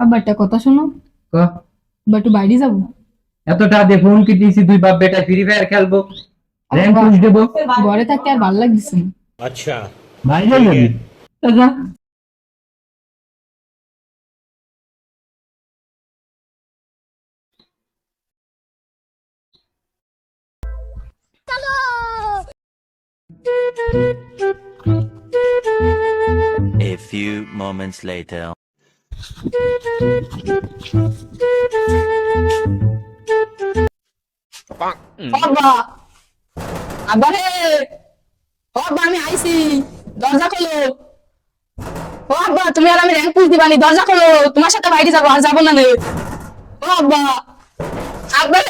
আব্বা একটা কথা শোনো। ক? বাইরে যাব। এতটা দিয়ে ফোন কি দিয়েছি বাপ বেটা ফ্রি ফায়ার খেলব। ঘরে থাকতে আর ভালো লাগছে না। আচ্ছা। A few moments later. আমি আইছি। দরজা খোলো। আব্বা তুমি আর আমি র্যাঙ্ক পুষ দিবানি। দরজা খোলো। তোমার সাথে বাইরে যাব আর যাব না রে। রে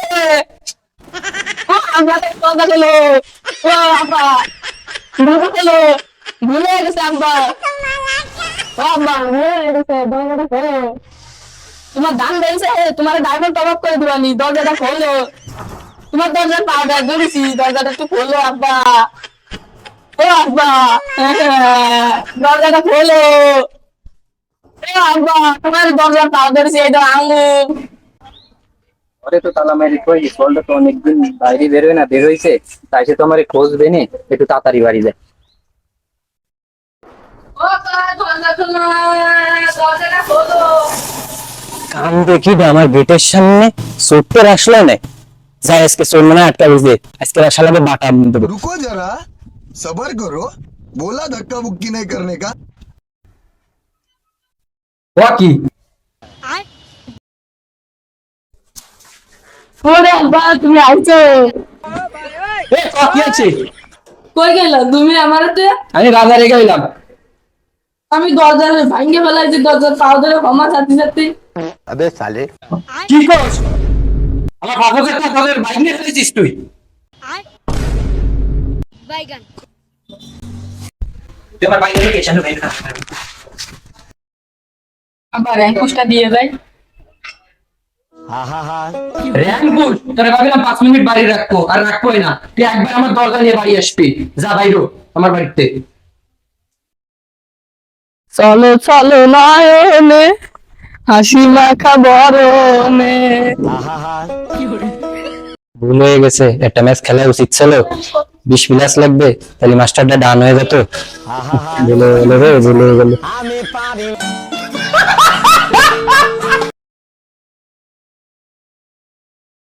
দরজা খোলো। ও তোমার দান দিয়েছে তোমার ডায়মন্ড টপ আপ করে দিবানি দরজাটা খোলো। তোমার দরজার পাউডার ধরেছি, দরজাটা একটু খোলো আব্বা। ও আব্বা। দরজাটা খোলো। এ আব্বা, তোমার দরজার পাউডার ধরেছি, এই আঙুল। ঘরে তো তালা মেরে থই সলটা তো অনেকদিন বাইরে বেরোয় না বের হইছে তাই সে তো আমার খোঁজ বেনে একটু তাড়াতাড়ি বাড়ি যায়। কান দেখি আমার গেটের সামনে? চোরতে আসলো না। যাই আজকে চোর মানে আটকা বুঝে আজকে আসলে আমি বাটা দেবো। রুকো যারা সবার করো বোলা ধাক্কা বুক্কি নাই করনে কা। কি? ওরে বাবা তুমি আইছো। এ কি আছে কই গেল? তুমি আমারতে? আমি রাজা রেখে গেলাম। আমি দরজার ভাঙ্গে ফেলাইছি দরজার পাও ধরে ক্ষমা চাচ্ছি চাচ্ছি। আবে সালে। কি করছ? আমার বাবাকে তো তাদের ভাঙ্গে ফেলেছিস তুই। বাইগান তোমার বাইগান কে চালু বাইগান আবার এঙ্কুশটা দিয়ে যায় তোরা পাঁচ মিনিট বাড়ি রাখব আর না। তুই একবার আমার নিয়ে বাড়ি আসবি। যা বাইরো আমার বাড়িতে। চলো চলো নয়নে হাসি মাখা বরণে। ভুল হয়ে গেছে একটা ম্যাচ খেলা উচিত ছিল। বিশ প্লাস লাগবে তাহলে মাস্টারটা ডান হয়ে যেত। ভুলে গেল রে ভুলে গেল।